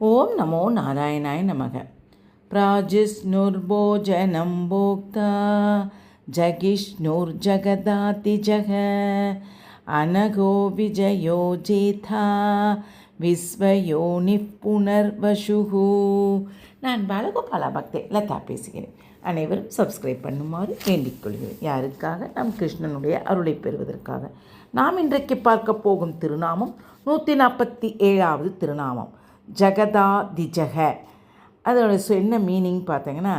ஓம் நமோ நாராயணாய நமக प्राजिस्नुर्भोजनं भोक्ता जगिष्णुर्जगदातिजः अनघो विजयो जेथा விஸ்வயோனி புனர்வசுகு நான் பாலகோபாலா பக்தே லதா பேசுகிறேன் அனைவரும் சப்ஸ்கிரைப் பண்ணுமாறு வேண்டிக் கொள்கிறேன் யாருக்காக நம் கிருஷ்ணனுடைய அருளை பெறுவதற்காக நாம் இன்றைக்கு பார்க்க போகும் திருநாமம் நூற்றி நாற்பத்தி ஏழாவது திருநாமம் ஜெகதா திஜக அதோட என்ன மீனிங் பார்த்தீங்கன்னா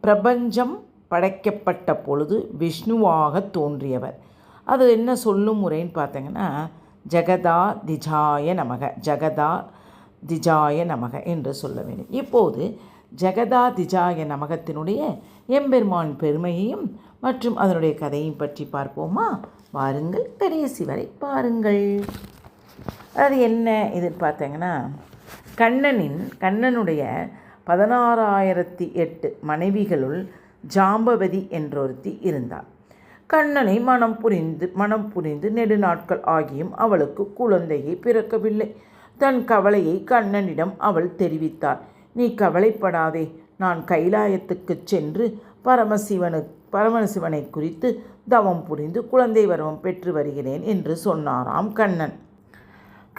பிரபஞ்சம் படைக்கப்பட்ட பொழுது விஷ்ணுவாக தோன்றியவர். அது என்ன சொல்லும் முறைன்னு பார்த்தீங்கன்னா ஜெகதா திஜாய நமக ஜெகதா திஜாய நமக என்று சொல்ல வேண்டும். இப்போது ஜெகதா திஜாய நமகத்தினுடைய எம்பெருமான் பெருமையையும் மற்றும் அதனுடைய கதையும் பற்றி பார்ப்போமா? வாருங்கள் கடைசி வரை பாருங்கள். அது என்ன இது பார்த்தீங்கன்னா கண்ணனின் கண்ணனுடைய பதினாறாயிரத்தி எட்டு மனைவிகளுள் ஜாம்பவதி என்றொருத்தி இருந்தாள். கண்ணனை மனம் புரிந்து மனம் புரிந்து நெடுநாட்கள் ஆகியும் அவளுக்கு குழந்தையை பிறக்கவில்லை. தன் கவலையை கண்ணனிடம் அவள் தெரிவித்தாள். நீ கவலைப்படாதே நான் கைலாயத்துக்குச் சென்று பரமசிவனு பரமசிவனை குறித்து தவம் புரிந்து குழந்தை வரவம் பெற்று வருகிறேன் என்று சொன்னாராம் கண்ணன்.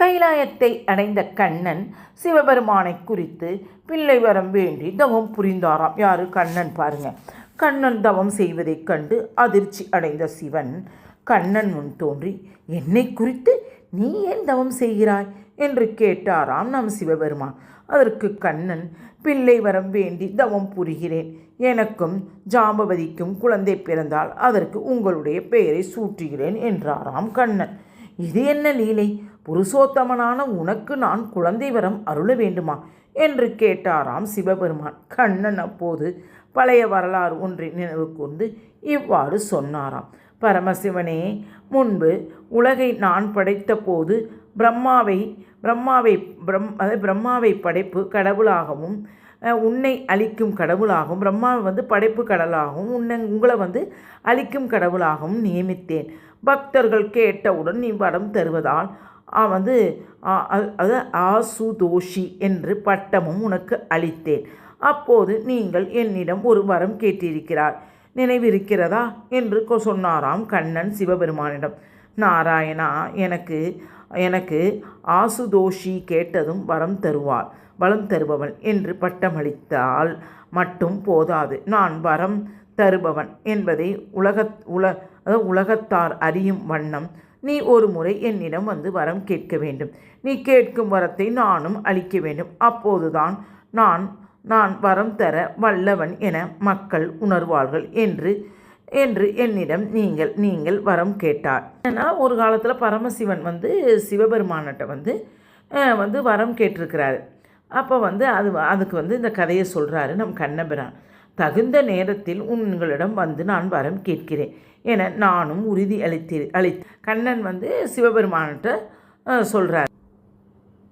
கைலாயத்தை அடைந்த கண்ணன் சிவபெருமானை குறித்து பிள்ளை வரம் வேண்டி தவம் புரிந்தாராம். யாரு? கண்ணன் பாருங்க. கண்ணன் தவம் செய்வதைக் கண்டு அதிர்ச்சி அடைந்த சிவன் கண்ணன் முன் தோன்றி என்னை குறித்து நீ ஏன் தவம் செய்கிறாய்? என்று கேட்டாராம் நம் சிவபெருமான். அதற்கு கண்ணன் பிள்ளை வரம் வேண்டி தவம் புரிகிறேன். எனக்கும் ஜாம்பவதிக்கும் குழந்தை பிறந்தால் அதற்கு உங்களுடைய பெயரை சூட்டுகிறேன் என்றாராம் கண்ணன். இது என்ன லீலை? புருஷோத்தமனான உனக்கு நான் குழந்தை வரம் அருள வேண்டுமா? என்று கேட்டாராம் சிவபெருமான். கண்ணன் அப்போது பழைய வரலாறு ஒன்றை நினைவு கொண்டு இவ்வாறு சொன்னாராம். பரமசிவனே முன்பு உலகை நான் படைத்த போது பிரம்மாவை பிரம்மாவை பிரம் அதாவது பிரம்மாவை படைப்பு கடவுளாகவும் உன்னை அழிக்கும் கடவுளாகவும் பிரம்மா வந்து படைப்பு கடலாகவும் உன்னை உங்களை வந்து அழிக்கும் கடவுளாகவும் நியமித்தேன். பக்தர்கள் கேட்டவுடன் நீ வரம் தருவதால் வந்து அது ஆசுதோஷி என்று பட்டமும் உனக்கு அளித்தேன். அப்போது நீங்கள் என்னிடம் ஒரு வரம் கேட்டிருக்கிறார். நினைவிருக்கிறதா? என்று கொ- சொன்னாராம் கண்ணன் சிவபெருமானிடம். நாராயணா எனக்கு எனக்கு ஆசுதோஷி கேட்டதும் வரம் தருவார். வளம் தருபவன் என்று பட்டமளித்தால் மட்டும் போதாது. நான் வரம் தருபவன் என்பதை உலக உல உலகத்தார் அறியும் வண்ணம். நீ ஒரு முறை என்னிடம் வந்து வரம் கேட்க வேண்டும். நீ கேட்கும் வரத்தை நானும் அளிக்க வேண்டும். அப்போதுதான் நான் நான் வரம் தர வல்லவன் என மக்கள் உணர்வார்கள் என்று என்று என்னிடம் நீங்கள் நீங்கள் வரம் கேட்டார். ஏன்னா ஒரு காலத்தில் பரமசிவன் வந்து சிவபெருமான்கிட்ட வந்து வந்து வரம் கேட்டிருக்கிறாரு. அப்போ வந்து அது அதுக்கு வந்து இந்த கதையை சொல்கிறாரு நம் கண்ணபிரான். தகுந்த நேரத்தில் உங்களிடம் வந்து நான் வரம் கேட்கிறேன் என நானும் உறுதி அளித்தி அளி கண்ணன் வந்து சிவபெருமான்கிட்ட சொல்கிறார்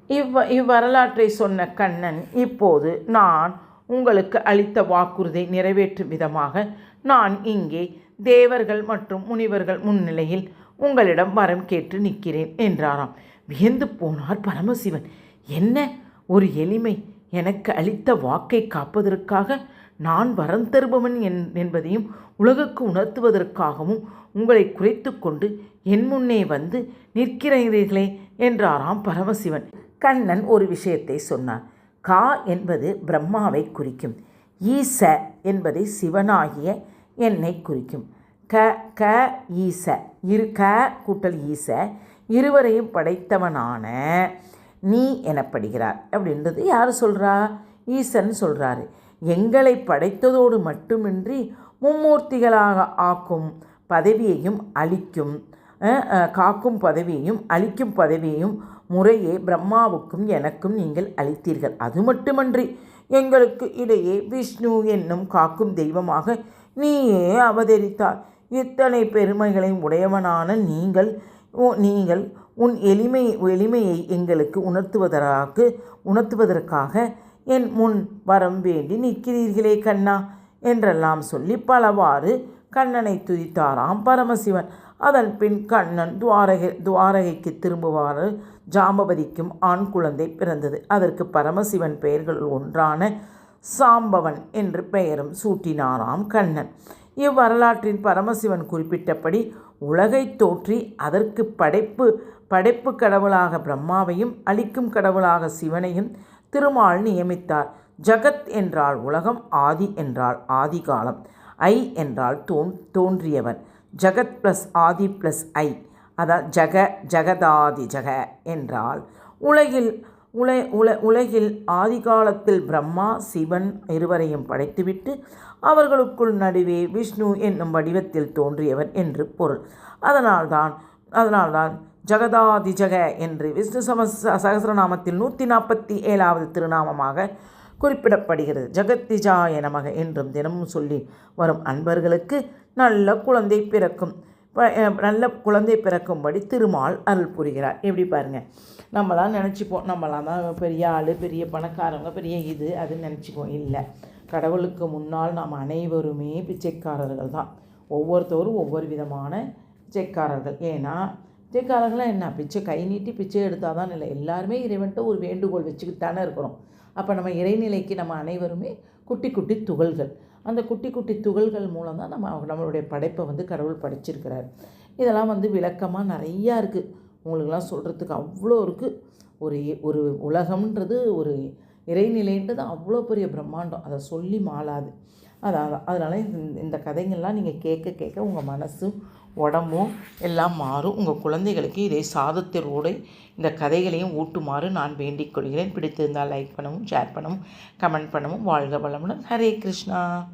இவ் இவ்வரலாற்றை சொன்ன கண்ணன் இப்போது நான் உங்களுக்கு அளித்த வாக்குறுதியை நிறைவேற்றும் விதமாக நான் இங்கே தேவர்கள் மற்றும் முனிவர்கள் முன்னிலையில் உங்களிடம் வரம் கேட்டு நிற்கிறேன் என்றாராம். வியந்து போனார் பரமசிவன். என்ன? ஒரு எளிமை எனக்கு அளித்த வாக்கை காப்பதற்காக நான் வரம் தருபவன் என் என்பதையும் உலகுக்கு உணர்த்துவதற்காகவும் உங்களை குறைத்து கொண்டு என் முன்னே வந்து நிற்கிறீர்களே என்றாராம் பரமசிவன். கண்ணன் ஒரு விஷயத்தை சொன்னார் கா என்பது பிரம்மாவை குறிக்கும். ஈச என்பதை சிவனாகிய என்னை குறிக்கும். க க ஈச இரு க கூட்டல் ஈச இருவரையும் படைத்தவனான நீ எனப்படுகிறார் அப்படின்றது யார் சொல்கிறா ஈசன் சொல்கிறாரு எங்களை படைத்ததோடு மட்டுமின்றி மும்மூர்த்திகளாக ஆக்கும் பதவியையும் அளிக்கும் காக்கும் பதவியையும் அளிக்கும் பதவியையும் முறையே பிரம்மாவுக்கும் எனக்கும் நீங்கள் அளித்தீர்கள். அது மட்டுமன்றி எங்களுக்கு இடையே விஷ்ணு என்னும் காக்கும் தெய்வமாக நீயே அவதரித்தார். இத்தனை பெருமைகளையும் உடையவனான நீங்கள் நீங்கள் உன் எளிமை எளிமையை எங்களுக்கு உணர்த்துவதற்கு உணர்த்துவதற்காக என் முன் வரம் வேண்டி நிற்கிறீர்களே கண்ணா என்றெல்லாம் சொல்லி பலவாறு கண்ணனை துதித்தாராம் பரமசிவன். அதன் பின் கண்ணன் துவாரகை துவாரகைக்கு திரும்புவாறு ஜாம்பவதிக்கும் ஆண் குழந்தை பிறந்தது. அதற்கு பரமசிவன் பெயர்கள் ஒன்றான சாம்பவன் என்று பெயரும் சூட்டினாராம் கண்ணன். இவ்வரலாற்றின் பரமசிவன் குறிப்பிட்டபடி உலகை தோற்றி அதற்கு படைப்பு படைப்பு கடவுளாக பிரம்மாவையும் அழிக்கும் கடவுளாக சிவனையும் திருமால் நியமித்தார். ஜகத் என்றால் உலகம் ஆதி என்றால் ஆதிகாலம் ஐ என்றால் தோன் தோன்றியவன் ஜகத் ப்ளஸ் ஆதி ப்ளஸ் ஐ அதான் ஜக ஜகதாதி ஜக என்றால் உலகில் உல உல உலகில் ஆதிகாலத்தில் பிரம்மா சிவன் இருவரையும் படைத்துவிட்டு அவர்களுக்குள் நடுவே விஷ்ணு என்னும் வடிவத்தில் தோன்றியவர் என்று பொருள். அதனால்தான் அதனால்தான் ஜகதாதி ஜக என்று விஷ்ணு சம சகசிரநாமத்தில் நூற்றி நாற்பத்தி ஏழாவது திருநாமமாக குறிப்பிடப்படுகிறது. ஜெகத்திஜாய நமக என்றும் தினமும் சொல்லி வரும் அன்பர்களுக்கு நல்ல குழந்தை பிறக்கும். நல்ல குழந்தை பிறக்கும்படி திருமால் அருள் புரிகிறார். எப்படி பாருங்கள் நம்மளாம் நினச்சிப்போம். நம்மளாம் தான் பெரிய ஆள் பெரிய பணக்காரங்க பெரிய இது அதுன்னு நினச்சிப்போம் இல்லை. கடவுளுக்கு முன்னால் நாம் அனைவருமே பிச்சைக்காரர்கள் தான். ஒவ்வொருத்தரும் ஒவ்வொரு விதமான பிச்சைக்காரர்கள். ஏன்னா பிச்சைக்காரங்களாம் என்ன பிச்சை கை நீட்டி பிச்சை எடுத்தால் தான் இல்லை. எல்லாருமே இறைவன்ட்டு ஒரு வேண்டுகோள் வச்சுக்கிட்டு தானே இருக்கிறோம் அப்போ நம்ம இறைநிலைக்கு நம்ம அனைவருமே குட்டி குட்டி துகள்கள். அந்த குட்டி குட்டி துகள்கள் மூலம் தான் நம்ம நம்மளுடைய படைப்பை வந்து கடவுள் படைச்சிருக்கிறார். இதெல்லாம் வந்து விளக்கமாக நிறையா இருக்குது உங்களுக்கெல்லாம் சொல்கிறதுக்கு அவ்வளோ இருக்குது ஒரு ஒரு உலகம்ன்றது ஒரு இறைநிலைன்றது அவ்வளோ பெரிய பிரம்மாண்டம். அதை சொல்லி மாளாது. அதான் அதனால் இந்த இந்த நீங்கள் கேட்க கேட்க உங்கள் மனசும் உடம்பும் எல்லாம் மாறும். உங்கள் குழந்தைகளுக்கு இதை சாதத்திலோடு இந்த கதைகளையும் ஊட்டுமாறு நான் வேண்டிக் கொள்கிறேன். பிடித்திருந்தால் லைக் பண்ணவும் ஷேர் பண்ணவும் கமெண்ட் பண்ணவும் வாழ்க வளமுடன். ஹரே கிருஷ்ணா.